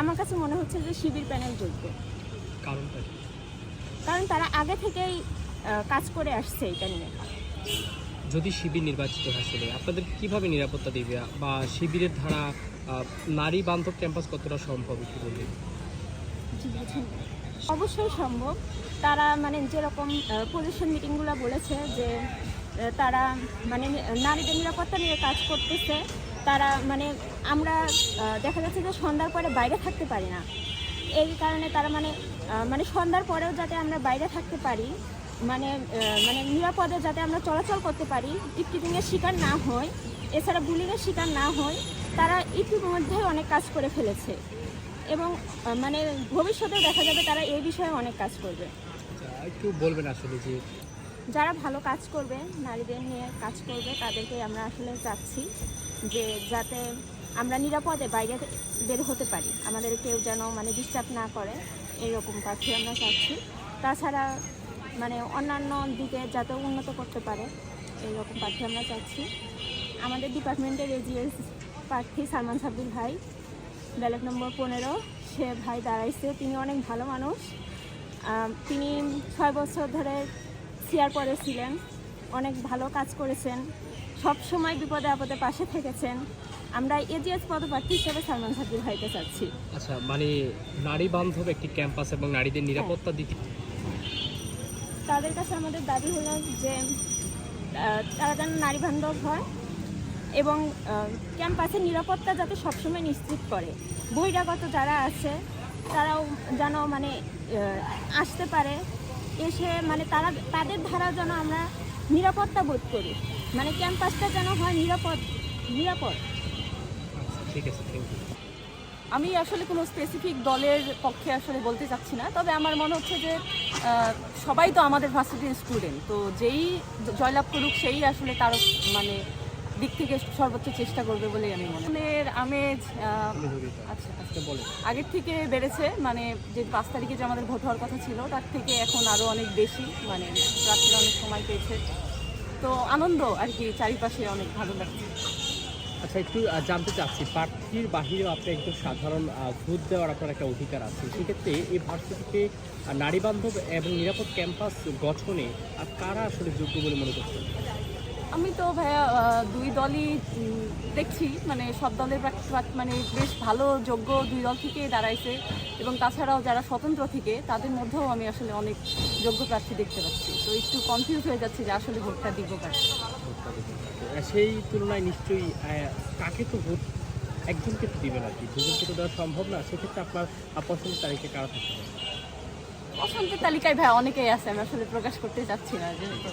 আমার কাছে মনে হচ্ছে যে শিবির প্যানেল যোগ্য কারণটা কারণ তারা আগে থেকেই কাজ করে আসছে এটা নিয়ে। যদি শিবির নির্বাচিত হয় আসলে আপনাদের কীভাবে নিরাপত্তা দিবে? বা শিবিরের ধারা নারী বান্ধব ক্যাম্পাস কতটা সম্ভব একটু বলবেন। অবশ্যই সম্ভব। তারা মানে যেরকম পজিশন মিটিংগুলো বলেছে যে তারা মানে নারীদের নিরাপত্তা নিয়ে কাজ করতেছে। তারা মানে আমরা দেখা যাচ্ছে যে সন্ধ্যার পরে বাইরে থাকতে পারি না। এই কারণে তারা মানে মানে সন্ধ্যার পরেও যাতে আমরা বাইরে থাকতে পারি মানে মানে নিরাপদে যাতে আমরা চলাচল করতে পারি টিকটিকিংয়ের শিকার না হই এছাড়া বুলিংয়ের শিকার না হই তারা ইতিমধ্যে অনেক কাজ করে ফেলেছে। এবং মানে ভবিষ্যতে দেখা যাবে তারা এই বিষয়ে অনেক কাজ করবে। আচ্ছা, একটু বলবেন আসলে যে যারা ভালো কাজ করবে নারীদের নিয়ে কাজ করবে তাদেরকে আমরা আসলে চাচ্ছি। যে যাতে আমরা নিরাপদে বাইরে বের হতে পারি, আমাদের কেউ যেন মানে ডিস্টার্ব না করে, এইরকম পাখি আমরা চাচ্ছি তাছাড়া মানে অন্যান্য দিকে যাতে উন্নত করতে পারে, এইরকম পাখি আমরা চাচ্ছি আমাদের ডিপার্টমেন্টের এজিএস প্রার্থী সালমান সাব্বির ভাই ব্যালট নম্বর পনেরো, সে ভাই দাঁড়াইছে। তিনি অনেক ভালো মানুষ। তিনি ছয় বছর ধরে সিয়ার পরে ছিলেন। অনেক ভালো কাজ করেছেন। সব সময় বিপদে আপদে পাশে থেকেছেন। আমরা এজিএস পদপ্রার্থী হিসেবে সালমান সাব্বির ভাইকে চাচ্ছি। আচ্ছা মানে নারী বান্ধব একটি ক্যাম্পাস এবং নারীদের নিরাপত্তা দিতে তাদের কাছে আমাদের দাবি হলো যে তারা যেন নারী বান্ধব হয় এবং ক্যাম্পাসের নিরাপত্তা যাতে সবসময় নিশ্চিত করে। বহিরাগত যারা আছে তারাও যেন মানে আসতে পারে। এসে মানে তারা তাদের ধারা যেন আমরা নিরাপত্তা বোধ করি। মানে ক্যাম্পাসটা যেন হয় নিরাপদ নিরাপদ। আচ্ছা ঠিক আছে থ্যাংক ইউ আমি আসলে কোনো স্পেসিফিক দলের পক্ষে আসলে বলতে চাচ্ছি না তবে আমার মনে হচ্ছে যে সবাই তো আমাদের ভার্সিটির স্টুডেন্ট তো যেই জয়লাভ করুক সেই আসলে তার মানে দিক থেকে সর্বোচ্চ চেষ্টা করবে বলেই আমি মনে করি। এর আমেজ আচ্ছা আচ্ছা। আচ্ছা আগের থেকে বেড়েছে মানে যে পাঁচ তারিখে যে আমাদের ভোট হওয়ার কথা ছিল তার থেকে এখন আরও অনেক বেশি মানে রাত্রিরে অনেক সময় পেয়েছে। তো আনন্দ আর কি, চারিপাশে অনেক ভালো লাগছে। আচ্ছা একটু জানতে চাচ্ছি, প্রার্থীর বাহিরেও আপনি একটু সাধারণ ভোট দেওয়ার আপনার একটা অধিকার আছে। সেক্ষেত্রে এই ভার্সিটিতে নারী বান্ধব এবং নিরাপদ ক্যাম্পাস গঠনে আর কারা আসলে যোগ্য বলে মনে করছেন? আমি তো ভাইয়া দুই দলই দেখছি মানে সব দলের মানে বেশ ভালো যোগ্য দুই দল থেকে দাঁড়াইছে। এবং তাছাড়াও যারা স্বতন্ত্র থেকে তাদের মধ্যেও আমি আসলে অনেক যোগ্য প্রার্থী দেখতে পাচ্ছি। তো একটু কনফিউজ হয়ে যাচ্ছে যে আসলে ভোটটা দিব থাকে। সেই তুলনায় নিশ্চয়ই কাকে তো ভোট একজনকে তো দিবেন আর কি? দুজনকে তো দেওয়া সম্ভব না। সেক্ষেত্রে আপনার পছন্দের তারিখে কারা থাকতে পারে? পছন্দের তালিকায় ভাই অনেকেই আছে আমি আসলে প্রকাশ করতে চাচ্ছি না যেহেতু